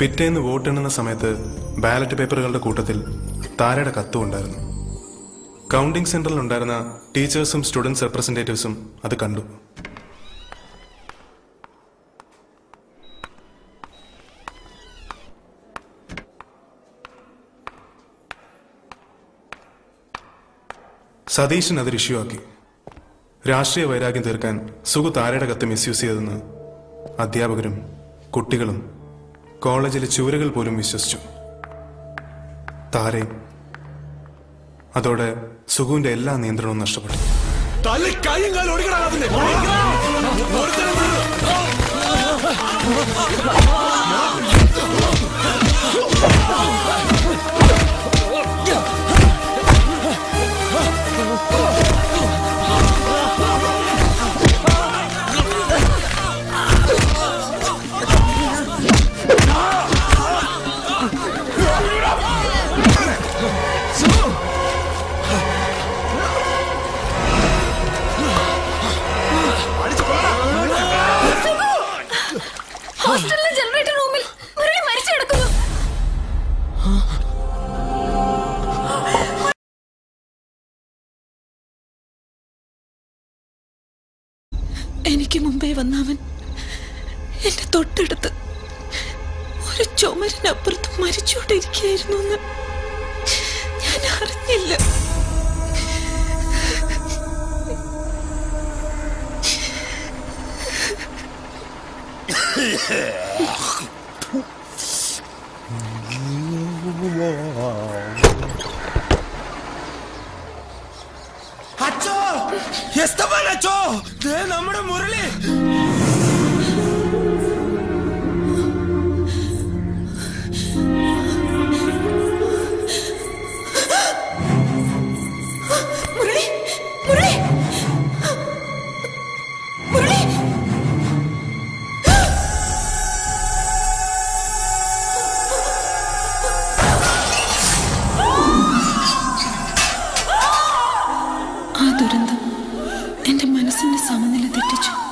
പിറ്റേന്ന് വോട്ടെണ്ണുന്ന സമയത്ത് ബാലറ്റ് പേപ്പറുകളുടെ കൂട്ടത്തിൽ താരയുടെ കത്തും ഉണ്ടായിരുന്നു. കൗണ്ടിംഗ് സെന്ററിൽ ഉണ്ടായിരുന്ന ടീച്ചേഴ്സും സ്റ്റുഡൻസ് റെപ്രസെന്റേറ്റീവ്സും അത് കണ്ടു. സതീശൻ അത് ഇഷ്യൂ ആക്കി. രാഷ്ട്രീയ വൈരാഗ്യം തീർക്കാൻ സുഖു താരയുടെ കത്ത് മിസ്യൂസ് ചെയ്തെന്ന് അധ്യാപകരും കുട്ടികളും കോളേജിലെ ചുവരുകൾ പോലും വിശ്വസിച്ചു. താരെ അതോടെ സുഖുവിന്റെ എല്ലാ നിയന്ത്രണവും നഷ്ടപ്പെട്ടു. തല്ലി എനിക്ക് മുമ്പേ വന്നവൻ എന്റെ തൊട്ടടുത്ത് ഒരു ചുമരിനപ്പുറത്ത് മരിച്ചുകൊണ്ടിരിക്കുകയായിരുന്നു എന്ന് ഞാൻ അറിഞ്ഞില്ല. അച്ചോ അച്ഛോ ദേ നമ്മുടെ മുരളി. ആ ദുരന്തം. എന്റെ മനസ്സിന്റെ സമനില തെറ്റിച്ചു.